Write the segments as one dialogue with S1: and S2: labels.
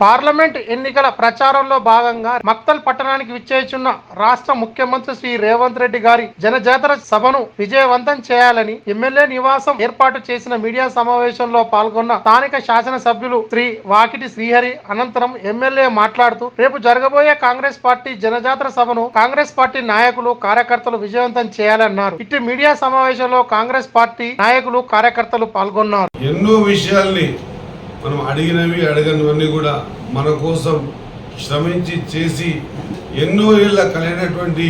S1: Parliament ఎన్నికల ప్రచారంలో భాగంగా మక్తల్ పట్టణానికి విచ్చేచున్న రాష్ట్ర ముఖ్యమంత్రి శ్రీ రేవంత్ రెడ్డి గారి జనజాతర సభను విజయవంతం చేయాలని ఎమ్మెల్యే నివాసం ఏర్పాటు చేసిన మీడియా సమావేశంలో పాల్గొన్న స్థానిక శాసనసభ్యులు శ్రీ వాకిటి శ్రీహరి అనంతరం ఎమ్మెల్యే మాట్లాడుతూ రేపు జరగబోయే కాంగ్రెస్ పార్టీ జనజాతర సభను కాంగ్రెస్ పార్టీ నాయకులు కార్యకర్తలు విజయవంతం చేయాలన్నారు. ఇటు మీడియా సమావేశంలో కాంగ్రెస్ పార్టీ నాయకులు కార్యకర్తలు పాల్గొన్నారు.
S2: ఎన్నో విషయాల్ని మనం అడిగినవి అడగనివన్నీ కూడా మన కోసం శ్రమించి చేసి ఎన్నో ఏళ్ళ కలిగినటువంటి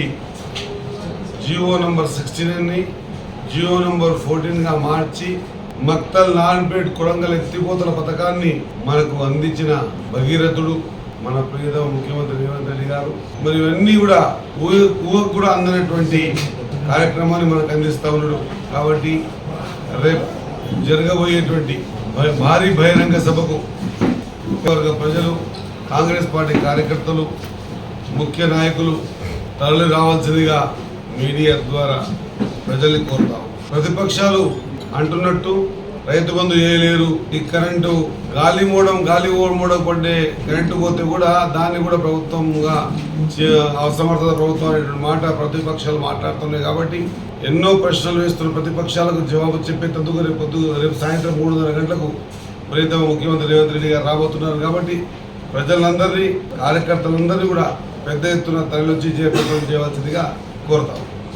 S2: జియో నంబర్ సిక్స్టీ నైన్ని జియో నంబర్ ఫోర్టీన్గా మార్చి మక్తల్ నాన్పేట్ కొడంగల్ ఎత్తిపోతల పథకాన్ని మనకు అందించిన భగీరథుడు మన ప్రియతమ ముఖ్యమంత్రి రేవంత్ రెడ్డి గారు. మరి ఇవన్నీ కూడా ఊహ ఊహకు కూడా అందనటువంటి కార్యక్రమాన్ని మనకు అందిస్తా ఉన్నాడు. కాబట్టి రేపు జరగబోయేటువంటి భారీ బహిరంగ సభకు వర్గ ప్రజలు కాంగ్రెస్ పార్టీ కార్యకర్తలు ముఖ్య నాయకులు తరలి రావాల్సిందిగా మీడియా ద్వారా ప్రజల్ని కోరుతాం ప్రతిపక్షాలు అంటున్నట్టు రైతు బంధు చేయలేరు. ఈ కరెంటు గాలి మూడం గాలి మూడం పడ్డే కరెంటు పోతే కూడా దాన్ని కూడా ప్రభుత్వంగా అసమర్థత ప్రభుత్వం అనేటువంటి మాట ప్రతిపక్షాలు మాట్లాడుతున్నాయి కాబట్టి ఎన్నో ప్రశ్నలు వేస్తున్న ప్రతిపక్షాలకు జవాబు చెప్పేందుకు రేపు పొద్దు రేపు సాయంత్రం మూడున్నర గంటలకు ప్రియతమ ముఖ్యమంత్రి రేవంత్ రెడ్డి గారు రాబోతున్నారు కాబట్టి ప్రజలందరినీ కార్యకర్తలందరినీ కూడా పెద్ద ఎత్తున తరలించి చేపట్టడం చేయవలసిందిగా కోరుతాం